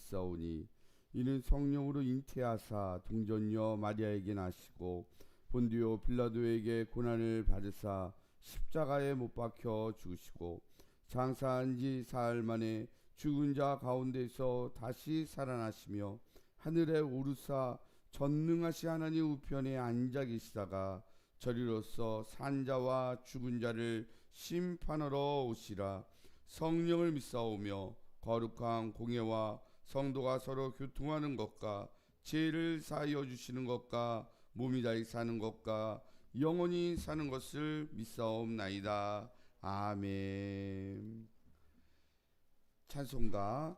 믿사오니 이는 성령으로 잉태하사 동전녀 마리아에게 나시고 본디오 빌라도에게 고난을 받으사 십자가에 못 박혀 죽으시고 장사한 지 사흘 만에 죽은 자 가운데서 다시 살아나시며 하늘에 오르사 전능하시 하나님 우편에 앉아 계시다가 저리로서 산자와 죽은 자를 심판하러 오시라. 성령을 믿사오며 거룩한 공예와 성도가 서로 교통하는 것과 죄를 사하여 주시는 것과 몸이 다히 사는 것과 영원히 사는 것을 믿사옵나이다. 아멘. 찬송가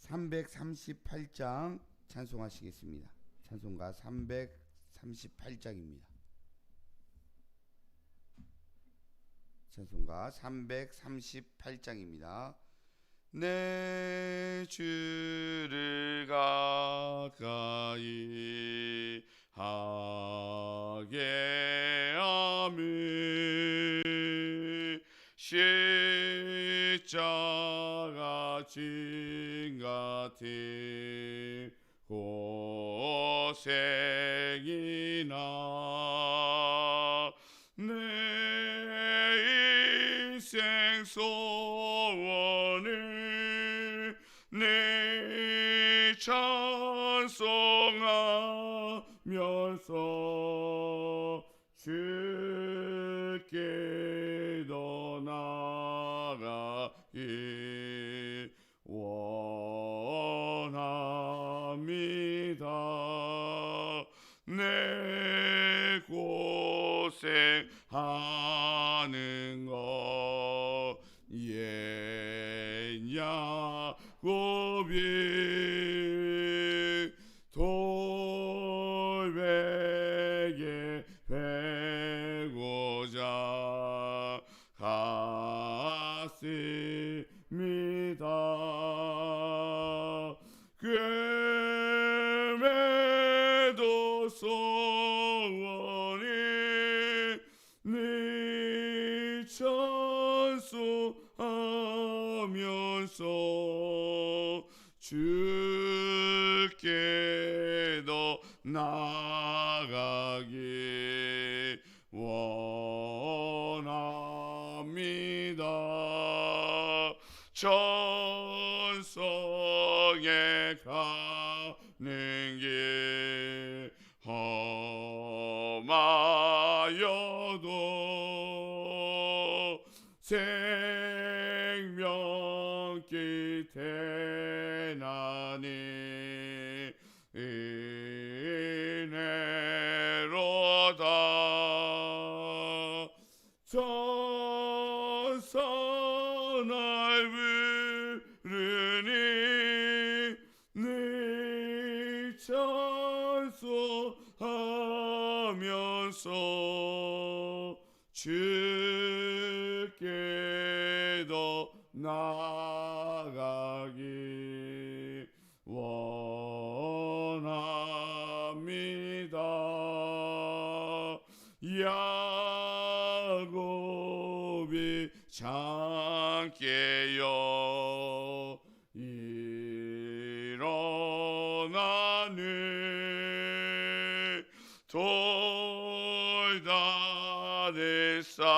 338장 찬송하시겠습니다. 찬송가 338장입니다. 찬송가 338장입니다. 내 주를 가까이 하게 하며 십자가 진 같은 고생이나 소원을 내 찬송하면서 주께 더 나가기 원합니다. 내 고생하 천성에 가는 길 야곱이 장께여 일어나는 돌다리 쌓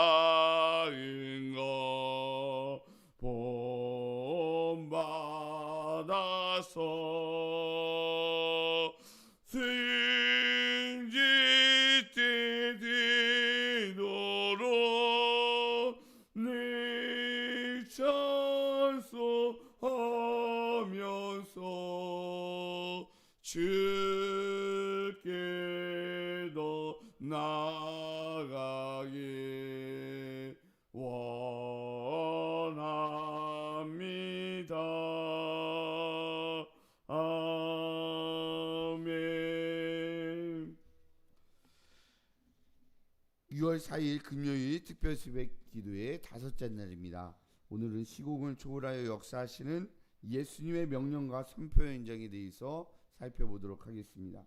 6월 4일 금요일 특별 수백 기도의 다섯째 날입니다. 오늘은 시공을 초월하여 역사하시는 예수님의 명령과 선포 현장에 대해서 살펴보도록 하겠습니다.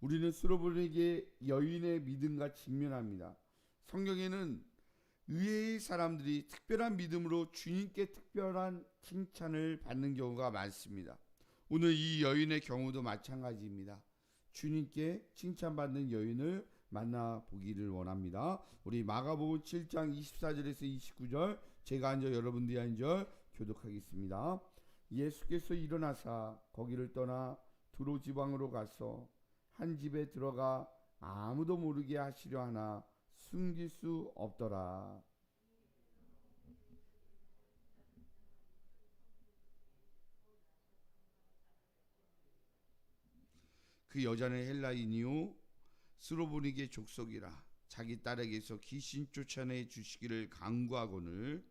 우리는 수로보에게 여인의 믿음과 직면합니다. 성경에는 의외의 사람들이 특별한 믿음으로 주님께 특별한 칭찬을 받는 경우가 많습니다. 오늘 이 여인의 경우도 마찬가지입니다. 주님께 칭찬받는 여인을 만나 보기를 원합니다. 우리 마가복음 7장 24절에서 29절 제가 한절 여러분들이 한절 교독하겠습니다. 예수께서 일어나사 거기를 떠나 두로 지방으로 가서 한 집에 들어가 아무도 모르게 하시려 하나 숨길 수 없더라. 그 여자는 헬라인이요 스로보닉의 족속이라 자기 딸에게서 귀신 쫓아내 주시기를 강구하거늘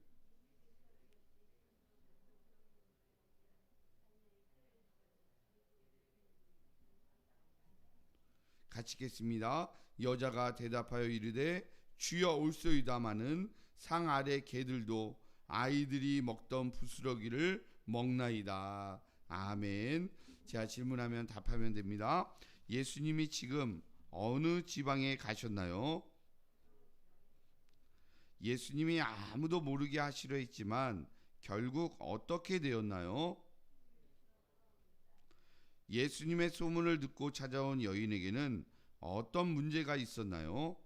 같이 읽겠습니다. 여자가 대답하여 이르되 주여 올소이다마는 상 아래 개들도 아이들이 먹던 부스러기를 먹나이다. 아멘. 제가 질문하면 답하면 됩니다. 예수님이 지금 어느 지방에 가셨나요? 예수님이 아무도 모르게 하시려 했지만 결국 어떻게 되었나요? 예수님의 소문을 듣고 찾아온 여인에게는 어떤 문제가 있었나요?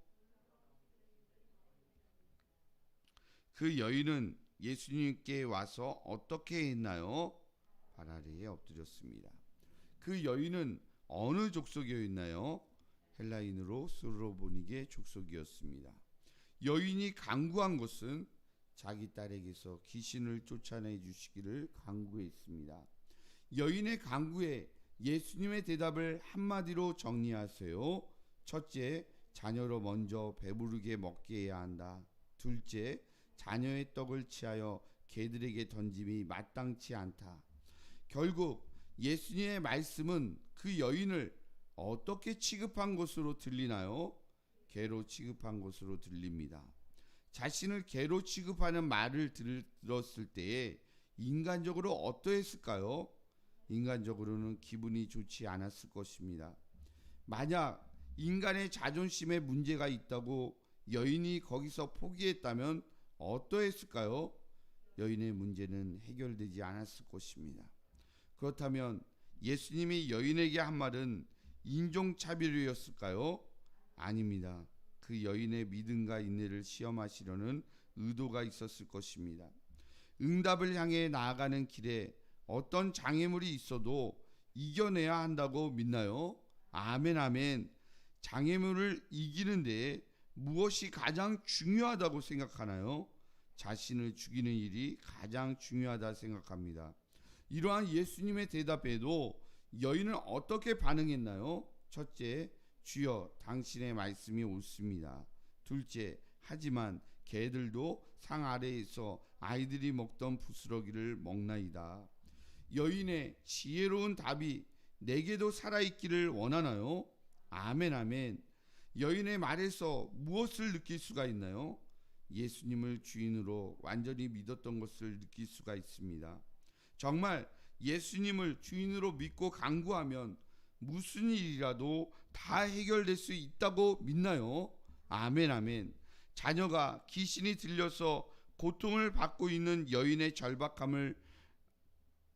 그 여인은 예수님께 와서 어떻게 했나요? 발 아래에 엎드렸습니다. 그 여인은 어느 족속이었나요? 헬라인으로 스로보닉의 족속이었습니다. 여인이 강구한 것은 자기 딸에게서 귀신을 쫓아내 주시기를 강구했습니다. 여인의 강구에 예수님의 대답을 한마디로 정리하세요. 첫째, 자녀로 먼저 배부르게 먹게 해야 한다. 둘째, 자녀의 떡을 취하여 개들에게 던짐이 마땅치 않다. 결국 예수님의 말씀은 그 여인을 어떻게 취급한 것으로 들리나요? 개로 취급한 것으로 들립니다. 자신을 개로 취급하는 말을 들었을 때에 인간적으로 어떠했을까요? 인간적으로는 기분이 좋지 않았을 것입니다. 만약 인간의 자존심에 문제가 있다고 여인이 거기서 포기했다면 어떠했을까요? 여인의 문제는 해결되지 않았을 것입니다. 그렇다면 예수님이 여인에게 한 말은 인종차별이었을까요? 아닙니다. 그 여인의 믿음과 인내를 시험하시려는 의도가 있었을 것입니다. 응답을 향해 나아가는 길에 어떤 장애물이 있어도 이겨내야 한다고 믿나요? 아멘, 아멘. 장애물을 이기는데 무엇이 가장 중요하다고 생각하나요? 자신을 죽이는 일이 가장 중요하다 생각합니다. 이러한 예수님의 대답에도 여인은 어떻게 반응했나요? 첫째, 주여 당신의 말씀이 옳습니다. 둘째, 하지만 개들도 상 아래에서 아이들이 먹던 부스러기를 먹나이다. 여인의 지혜로운 답이 내게도 살아있기를 원하나요? 아멘, 아멘. 여인의 말에서 무엇을 느낄 수가 있나요? 예수님을 주인으로 완전히 믿었던 것을 느낄 수가 있습니다. 정말 예수님을 주인으로 믿고 강구하면 무슨 일이라도 다 해결될 수 있다고 믿나요? 아멘, 아멘. 자녀가 귀신이 들려서 고통을 받고 있는 여인의 절박함을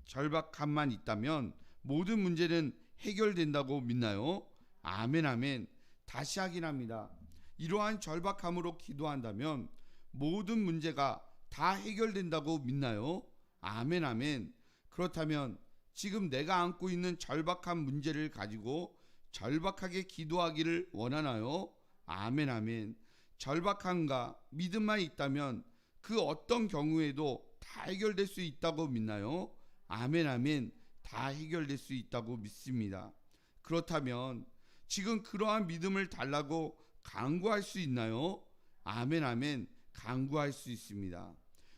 절박함만 있다면 모든 문제는 해결된다고 믿나요? 아멘, 아멘. 다시 확인합니다. 이러한 절박함으로 기도한다면 모든 문제가 다 해결된다고 믿나요? 아멘, 아멘. 그렇다면 지금 내가 안고 있는 절박한 문제를 가지고 절박하게 기도하기를 원하나요? 아멘, 아멘. 절박함과 믿음만 있다면 그 어떤 경우에도 다 해결될 수 있다고 믿나요? 아멘, 아멘. 다 해결될 수 있다고 믿습니다. 그렇다면 지금 그러한 믿음을 달라고 강구할 수 있나요? 아멘, 아멘. 강구할 수 있습니다.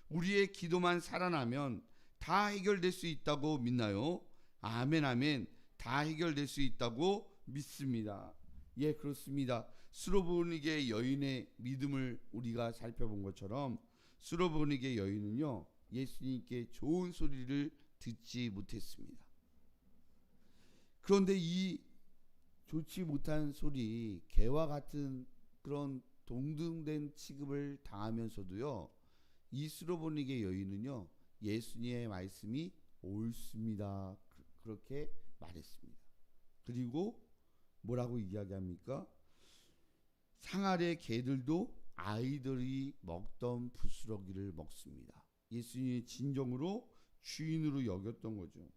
우리의 기도만 살아나면 다 해결될 수 있다고 믿나요? 아멘, 아멘. 다 해결될 수 있다고 믿습니다. 예, 그렇습니다. 수로보닉의 여인의 믿음을 우리가 살펴본 것처럼 수로보닉의 여인은요, 예수님께 좋은 소리를 듣지 못했습니다. 그런데 이 좋지 못한 소리, 개와 같은 그런 동등된 취급을 당하면서도요. 이 스로보닉의 여인은요. 예수님의 말씀이 옳습니다. 그- 그렇게 말했습니다. 그리고 뭐라고 이야기합니까? 상아래 개들도 아이들이 먹던 부스러기를 먹습니다. 예수님의 진정으로 주인으로 여겼던 거죠.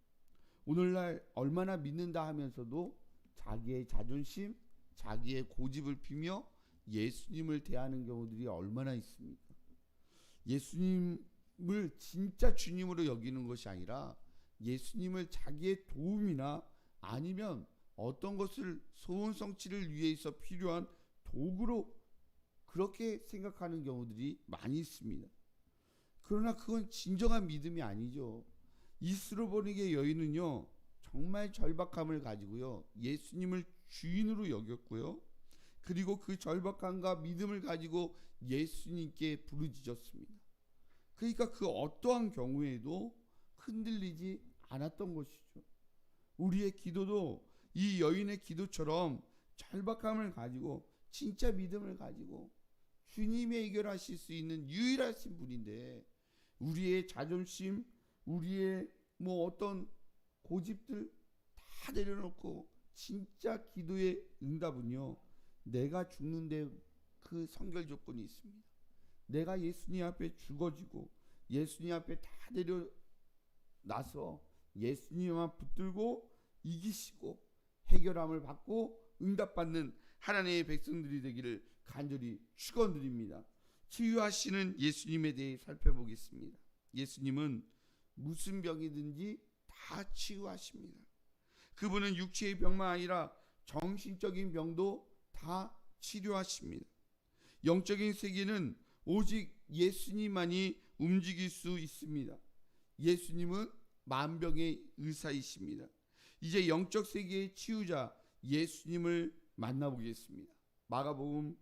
오늘날 얼마나 믿는다 하면서도 자기의 자존심, 자기의 고집을 피며 예수님을 대하는 경우들이 얼마나 있습니까? 예수님 을 진짜 주님으로 여기는 것이 아니라 예수님을 자기의 도움이나 아니면 어떤 것을 소원 성취를 위해서 필요한 도구로 그렇게 생각하는 경우들이 많이 있습니다. 그러나 그건 진정한 믿음이 아니죠. 이스로보닉의 여인은요 정말 절박함을 가지고요 예수님을 주인으로 여겼고요 그리고 그 절박함과 믿음을 가지고 예수님께 부르짖었습니다. 그러니까 그 어떠한 경우에도 흔들리지 않았던 것이죠. 우리의 기도도 이 여인의 기도처럼 절박함을 가지고 진짜 믿음을 가지고 주님이 해결하실 수 있는 유일하신 분인데 우리의 자존심, 우리의 뭐 어떤 고집들 다 내려놓고 진짜 기도의 응답은요. 내가 죽는데 그 성결 조건이 있습니다. 내가 예수님 앞에 죽어지고 예수님 앞에 다 내려놔서 예수님만 붙들고 이기시고 해결함을 받고 응답받는 하나님의 백성들이 되기를 간절히 축원드립니다. 치유하시는 예수님에 대해 살펴보겠습니다. 예수님은 무슨 병이든지 다 치유하십니다. 그분은 육체의 병만 아니라 정신적인 병도 다 치료하십니다. 영적인 세계는 오직 예수님만이 움직일 수 있습니다. 예수님은 만병의 의사이십니다. 이제 영적 세계의 치유자 예수님을 만나보겠습니다. 마가복음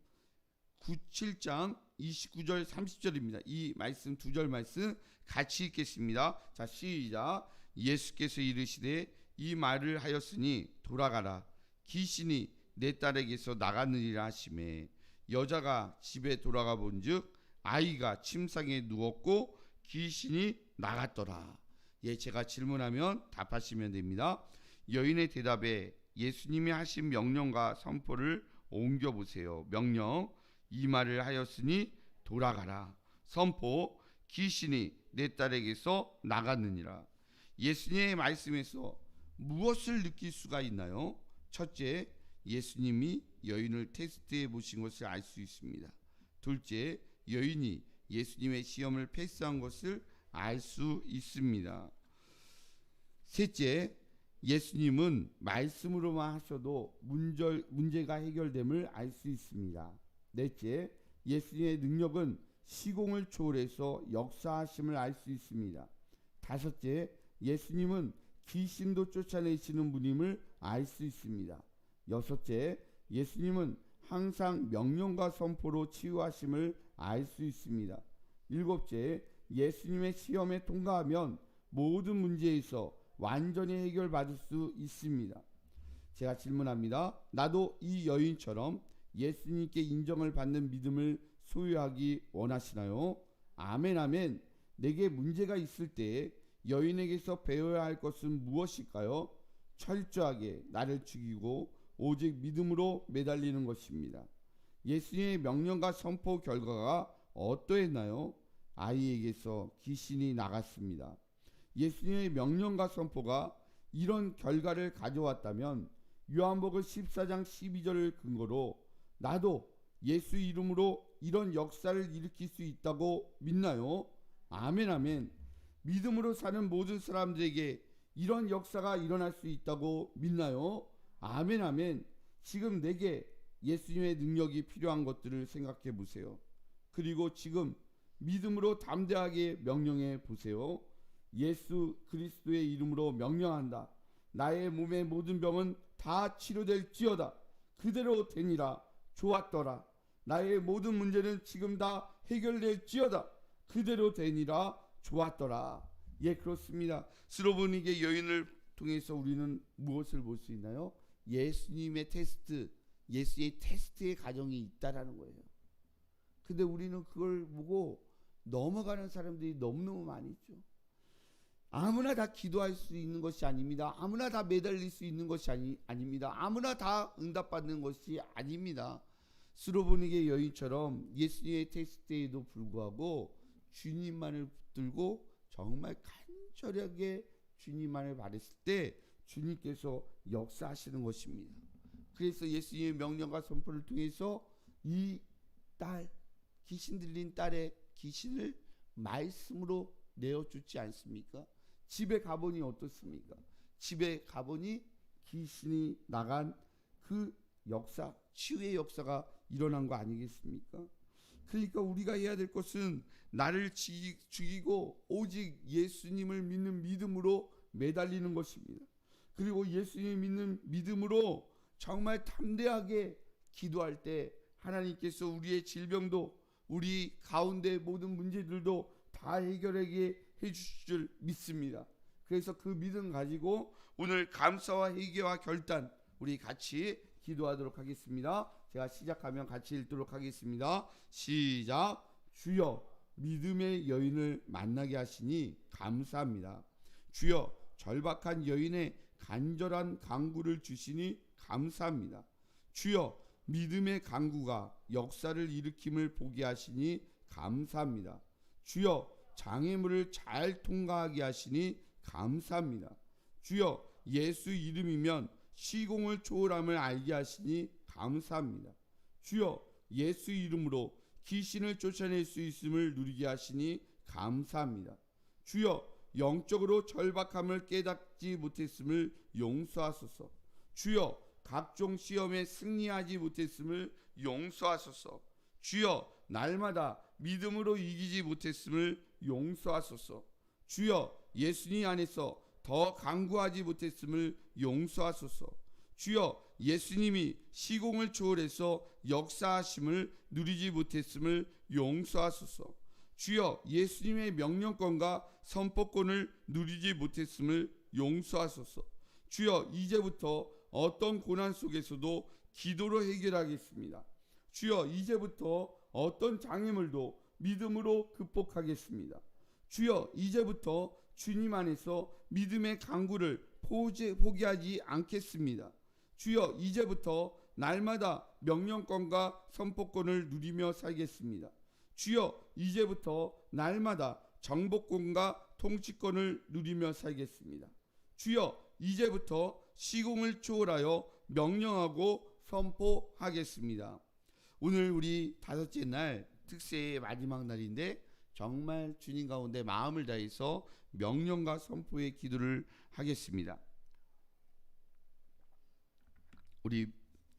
9, 7장 29절 30절입니다. 이 말씀 두 절 말씀 같이 읽겠습니다. 자 시작. 예수께서 이르시되 이 말을 하였으니 돌아가라. 귀신이 내 딸에게서 나갔느니라 하심에 여자가 집에 돌아가 본즉 아이가 침상에 누웠고 귀신이 나갔더라. 예, 제가 질문하면 답하시면 됩니다. 여인의 대답에 예수님이 하신 명령과 선포를 옮겨 보세요. 명령 이 말을 하였으니 돌아가라. 선포 귀신이 내 딸에게서 나갔느니라. 예수님의 말씀에서 무엇을 느낄 수가 있나요? 첫째, 예수님이 여인을 테스트해 보신 것을 알 수 있습니다. 둘째, 여인이 예수님의 시험을 패스한 것을 알 수 있습니다. 셋째, 예수님은 말씀으로만 하셔도 문절, 문제가 해결됨을 알 수 있습니다. 넷째, 예수님의 능력은 시공을 초월해서 역사하심을 알 수 있습니다. 다섯째, 예수님은 귀신도 쫓아내시는 분임을 알 수 있습니다. 여섯째, 예수님은 항상 명령과 선포로 치유하심을 알 수 있습니다. 일곱째, 예수님의 시험에 통과하면 모든 문제에서 완전히 해결받을 수 있습니다. 제가 질문합니다. 나도 이 여인처럼 예수님께 인정을 받는 믿음을 소유하기 원하시나요? 아멘, 아멘. 내게 문제가 있을 때 여인에게서 배워야 할 것은 무엇일까요? 철저하게 나를 죽이고 오직 믿음으로 매달리는 것입니다. 예수님의 명령과 선포 결과가 어떠했나요? 아이에게서 귀신이 나갔습니다. 예수님의 명령과 선포가 이런 결과를 가져왔다면 요한복음 14장 12절을 근거로 나도 예수 이름으로 이런 역사를 일으킬 수 있다고 믿나요? 아멘 아멘. 믿음으로 사는 모든 사람들에게 이런 역사가 일어날 수 있다고 믿나요? 아멘 아멘. 지금 내게 예수님의 능력이 필요한 것들을 생각해 보세요. 그리고 지금 믿음으로 담대하게 명령해 보세요. 예수 그리스도의 이름으로 명령한다. 나의 몸의 모든 병은 다 치료될지어다. 그대로 되니라. 좋았더라. 나의 모든 문제는 지금 다 해결될지어다. 그대로 되니라. 좋았더라. 예, 그렇습니다. 스로보닉의 여인을 통해서 우리는 무엇을 볼 수 있나요? 예수님의 테스트, 예수의 테스트의 가정이 있다라는 거예요. 근데 우리는 그걸 보고 넘어가는 사람들이 너무너무 많이 있죠. 아무나 다 기도할 수 있는 것이 아닙니다. 아무나 다 매달릴 수 있는 것이 아니, 아닙니다. 아무나 다 응답받는 것이 아닙니다. 스로보닉의 여인처럼 예수님의 테스트에도 불구하고 주님만을 붙들고 정말 간절하게 주님만을 바랬을 때 주님께서 역사하시는 것입니다. 그래서 예수님의 명령과 선포를 통해서 이 딸 귀신 들린 딸의 귀신을 말씀으로 내어주지 않습니까? 집에 가보니 어떻습니까? 집에 가보니 귀신이 나간 그 역사, 치유의 역사가 일어난 거 아니겠습니까? 그러니까 우리가 해야 될 것은 나를 지- 죽이고 오직 예수님을 믿는 믿음으로 매달리는 것입니다. 그리고 예수님 믿는 믿음으로 정말 담대하게 기도할 때 하나님께서 우리의 질병도 우리 가운데 모든 문제들도 다 해결하게 해주실 줄 믿습니다. 그래서 그 믿음 가지고 오늘 감사와 회개와 결단 우리 같이 기도하도록 하겠습니다. 제가 시작하면 같이 읽도록 하겠습니다. 시작. 주여 믿음의 여인을 만나게 하시니 감사합니다. 주여 절박한 여인의 간절한 강구를 주시니 감사합니다. 주여 믿음의 강구가 역사를 일으킴을 보게 하시니 감사합니다. 주여 장애물을 잘 통과하게 하시니 감사합니다. 주여 예수 이름이면 시공을 초월함을 알게 하시니 감사합니다. 주여 예수 이름으로 귀신을 쫓아낼 수 있음을 누리게 하시니 감사합니다. 주여 영적으로 절박함을 깨닫지 못했음을 용서하소서. 주여 각종 시험에 승리하지 못했음을 용서하소서. 주여 날마다 믿음으로 이기지 못했음을 용서하소서. 주여 예수님 안에서 더 강구하지 못했음을 용서하소서. 주여 예수님이 시공을 초월해서 역사하심을 누리지 못했음을 용서하소서. 주여 예수님의 명령권과 선포권을 누리지 못했음을 용서하소서. 주여 이제부터 어떤 고난 속에서도 기도로 해결하겠습니다. 주여 이제부터 어떤 장애물도 믿음으로 극복하겠습니다. 주여 이제부터 주님 안에서 믿음의 강구를 포기, 포기하지 않겠습니다. 주여 이제부터 날마다 명령권과 선포권을 누리며 살겠습니다. 주여 이제부터 날마다 정복권과 통치권을 누리며 살겠습니다. 주여 이제부터 시공을 초월하여 명령하고 선포하겠습니다. 오늘 우리 다섯째 날 특세의 마지막 날인데 정말 주님 가운데 마음을 다해서 명령과 선포의 기도를 하겠습니다. 우리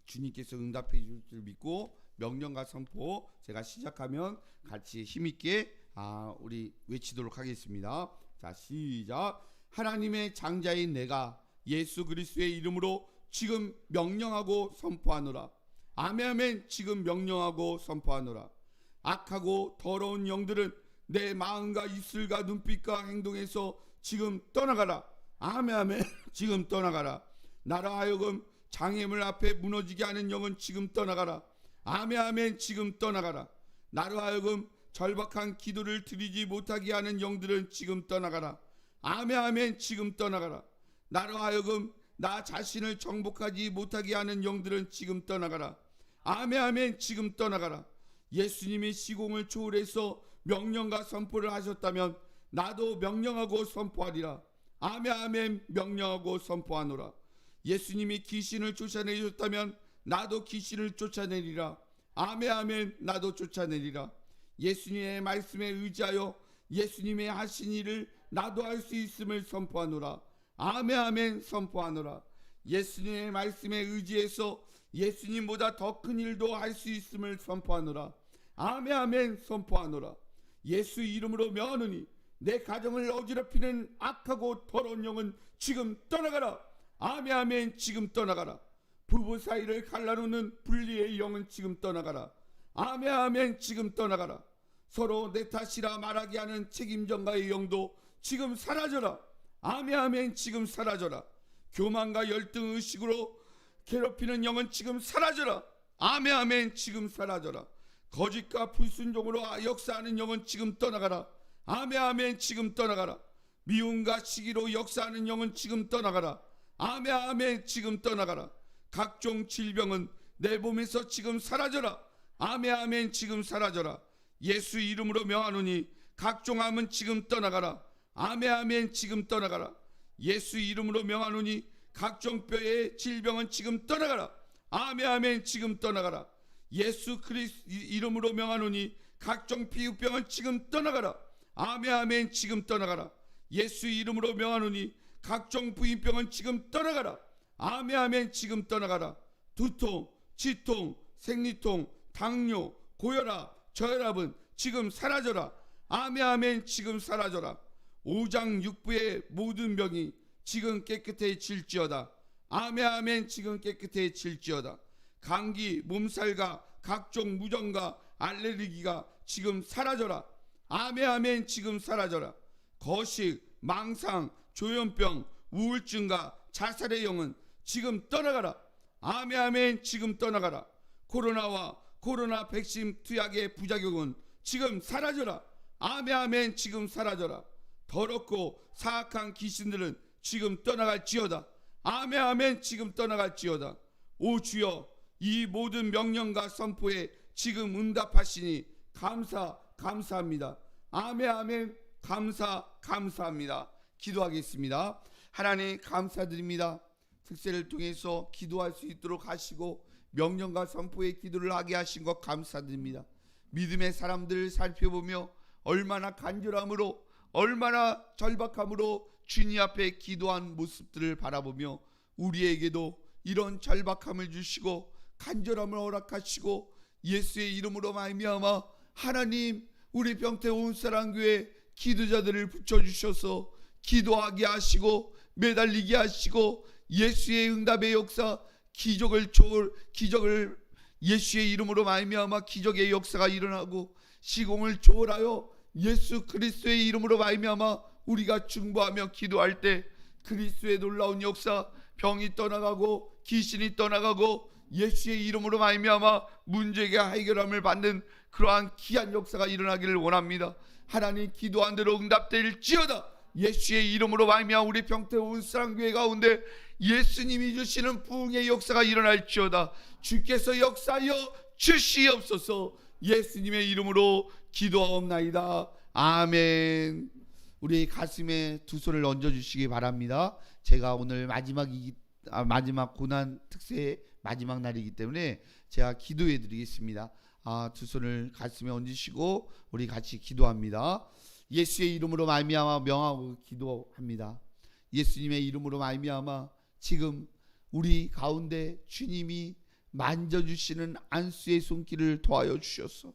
주님께서 응답해 주실 줄 믿고 명령과 선포 제가 시작하면 같이 힘있게 아, 우리 외치도록 하겠습니다. 자 시작. 하나님의 장자인 내가 예수 그리스도의 이름으로 지금 명령하고 선포하노라. 아멘 아멘. 지금 명령하고 선포하노라. 악하고 더러운 영들은 내 마음과 입술과 눈빛과 행동에서 지금 떠나가라. 아멘 아멘. 지금 떠나가라. 나로 하여금 장애물 앞에 무너지게 하는 영은 지금 떠나가라. 아멘 아멘 지금 떠나가라. 나로 하여금 절박한 기도를 드리지 못하게 하는 영들은 지금 떠나가라. 아멘 아멘 지금 떠나가라. 나로 하여금 나 자신을 정복하지 못하게 하는 영들은 지금 떠나가라. 아멘 아멘 지금 떠나가라. 예수님이 시공을 초월해서 명령과 선포를 하셨다면 나도 명령하고 선포하리라. 아멘 아멘 명령하고 선포하노라. 예수님이 귀신을 쫓아내셨다면 나도 귀신을 쫓아내리라. 아멘 아멘 나도 쫓아내리라. 예수님의 말씀에 의지하여 예수님의 하신 일을 나도 할 수 있음을 선포하노라. 아멘 아멘 선포하노라. 예수님의 말씀에 의지해서 예수님보다 더 큰 일도 할 수 있음을 선포하노라. 아멘 아멘 선포하노라. 예수 이름으로 명하노니 내 가정을 어지럽히는 악하고 더러운 영은 지금 떠나가라. 아멘 아멘 지금 떠나가라. 부부 사이를 갈라놓는 분리의 영은 지금 떠나가라. 아멘 아멘 지금 떠나가라. 서로 내 탓이라 말하게 하는 책임전가의 영도 지금 사라져라. 아멘 아멘 지금 사라져라. 교만과 열등 의식으로 괴롭히는 영은 지금 사라져라. 아멘 아멘 지금 사라져라. 거짓과 불순종으로 역사하는 영은 지금 떠나가라. 아멘 아멘 지금 떠나가라. 미움과 시기로 역사하는 영은 지금 떠나가라. 아멘 아멘 지금 떠나가라. 각종 질병은 내 몸에서 지금 사라져라. 아멘 아멘 지금 사라져라. 예수 이름으로 명하노니 각종 암은 지금 떠나가라. 아멘 아멘 지금 떠나가라. 예수 이름으로 명하노니 각종 뼈의 질병은 지금 떠나가라. 아멘 아멘 지금 떠나가라. 예수 그리스 이름으로 명하노니 각종 피부병은 지금 떠나가라. 아멘 아멘 지금 떠나가라. 예수 이름으로 명하노니 각종 부인병은 지금 떠나가라. 아멘 아멘 지금 떠나가라. 두통, 치통, 생리통, 당뇨, 고혈압, 저혈압은 지금 사라져라. 아멘 아멘 지금 사라져라. 오장 육부의 모든 병이 지금 깨끗해질지어다. 아멘 아멘 지금 깨끗해질지어다. 감기, 몸살과 각종 무정과 알레르기가 지금 사라져라. 아멘 아멘 지금 사라져라. 거식, 망상, 조현병, 우울증과 자살의 영은 지금 떠나가라. 아멘 아멘 지금 떠나가라. 코로나와 코로나 백신 투약의 부작용은 지금 사라져라. 아멘 아멘 지금 사라져라. 더럽고 사악한 귀신들은 지금 떠나갈지어다. 아멘 아멘 지금 떠나갈지어다. 오 주여 이 모든 명령과 선포에 지금 응답하시니 감사 감사합니다. 아멘 아멘 감사 감사합니다. 기도하겠습니다. 하나님 감사드립니다. 특세를 통해서 기도할 수 있도록 하시고 명령과 선포의 기도를 하게 하신 것 감사드립니다. 믿음의 사람들을 살펴보며 얼마나 간절함으로 얼마나 절박함으로 주님 앞에 기도한 모습들을 바라보며 우리에게도 이런 절박함을 주시고 간절함을 허락하시고 예수의 이름으로 말미암아 하나님 우리 병태 온 사랑교회 기도자들을 붙여 주셔서 기도하게 하시고 매달리게 하시고 예수의 응답의 역사 기적을 초 기적을 예수의 이름으로 말미암아 기적의 역사가 일어나고 시공을 초월하여 예수 그리스도의 이름으로 말미암아 우리가 중보하며 기도할 때 그리스도의 놀라운 역사 병이 떠나가고 귀신이 떠나가고 예수의 이름으로 말미암아 문제가 해결함을 받는 그러한 귀한 역사가 일어나기를 원합니다. 하나님 기도한 대로 응답될지어다. 예수의 이름으로 말미암아 우리 평태 온사랑교회 가운데 예수님이 주시는 부흥의 역사가 일어날지어다. 주께서 역사하여 주시옵소서. 예수님의 이름으로 기도하옵나이다. 아멘. 우리 가슴에 두 손을 얹어 주시기 바랍니다. 제가 오늘 마지막이 아, 마지막 고난 특세 마지막 날이기 때문에 제가 기도해 드리겠습니다. 아, 두 손을 가슴에 얹으시고 우리 같이 기도합니다. 예수의 이름으로 말미암아 명하고 기도합니다. 예수님의 이름으로 말미암아 지금 우리 가운데 주님이 만져주시는 안수의 손길을 더하여 주셔서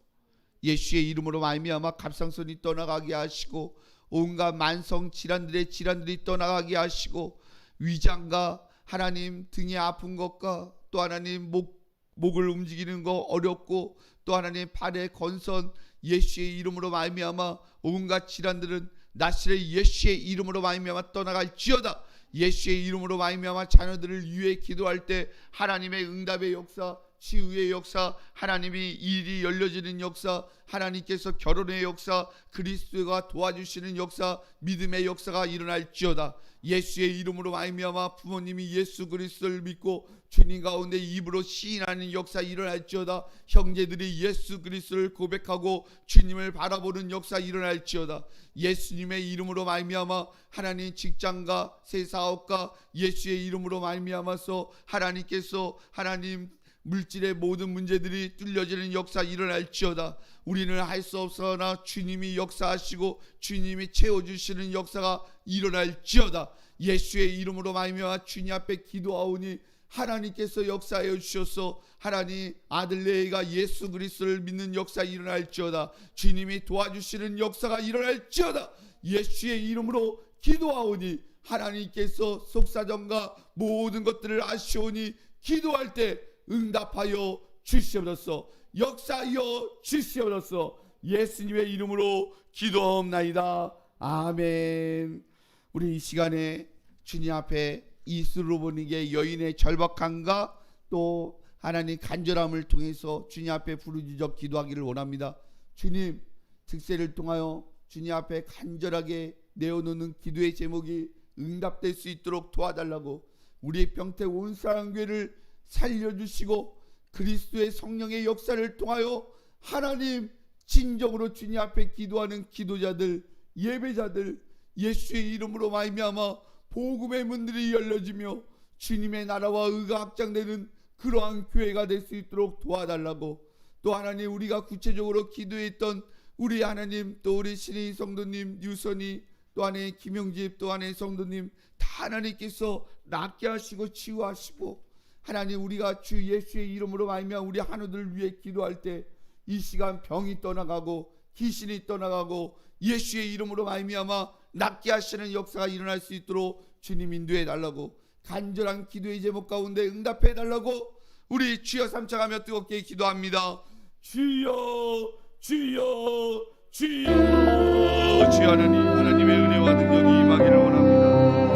예수의 이름으로 말미암아 갑상선이 떠나가게 하시고 온갖 만성 질환들의 질환들이 떠나가게 하시고 위장과 하나님 등이 아픈 것과 또 하나님 목 목을 움직이는 거 어렵고 또 하나님 발의 건선 예수의 이름으로 말미암아 온갖 질환들은 나실의 예수의 이름으로 말미암아 떠나갈지어다. 예수의 이름으로 말미암아 자녀들을 위해 기도할 때 하나님의 응답의 역사, 치유의 역사, 하나님이 일이 열려지는 역사, 하나님께서 결혼의 역사, 그리스도가 도와주시는 역사, 믿음의 역사가 일어날지어다. 예수의 이름으로 말미암아 부모님이 예수 그리스도를 믿고 주님 가운데 입으로 시인하는 역사 일어날지어다. 형제들이 예수 그리스도를 고백하고 주님을 바라보는 역사 일어날지어다. 예수님의 이름으로 말미암아 하나님 직장과 새 사업과 예수의 이름으로 말미암아서 하나님께서 하나님 물질의 모든 문제들이 뚫려지는 역사 일어날지어다. 우리는 할 수 없으나 주님이 역사하시고 주님이 채워주시는 역사가 일어날지어다. 예수의 이름으로 말미암아 주님 앞에 기도하오니 하나님께서 역사하여 주셔서 하나님 아들 레이가 예수 그리스도를 믿는 역사 일어날지어다. 주님이 도와주시는 역사가 일어날지어다. 예수의 이름으로 기도하오니 하나님께서 속사정과 모든 것들을 아시오니 기도할 때 응답하여 주시옵소서. 역사하여 주시옵소서. 예수님의 이름으로 기도하옵나이다. 아멘. 우리 이 시간에 주님 앞에 이스로 보니게 여인의 절박함과 또 하나님 간절함을 통해서 주님 앞에 부르짖어 기도하기를 원합니다. 주님 특세를 통하여 주님 앞에 간절하게 내어놓는 기도의 제목이 응답될 수 있도록 도와달라고 우리 평택 온사랑교회를 살려주시고 그리스도의 성령의 역사를 통하여 하나님 진정으로 주님 앞에 기도하는 기도자들 예배자들 예수의 이름으로 말미암아 복음의 문들이 열려지며 주님의 나라와 의가 확장되는 그러한 교회가 될 수 있도록 도와달라고 또 하나님 우리가 구체적으로 기도했던 우리 하나님 또 우리 신의 성도님 유선이 또 안에 김영집 또 안에 성도님 다 하나님께서 낫게 하시고 치유하시고 하나님 우리가 주 예수의 이름으로 말미암아 우리 한우들 위해 기도할 때 이 시간 병이 떠나가고 귀신이 떠나가고 예수의 이름으로 말미암아 낫게 하시는 역사가 일어날 수 있도록 주님 인도해 달라고 간절한 기도의 제목 가운데 응답해 달라고 우리 주여 삼창하며 뜨겁게 기도합니다. 주여 주여 주여 주여 하나님 하나님의 은혜와 능력이 임하기를 원합니다.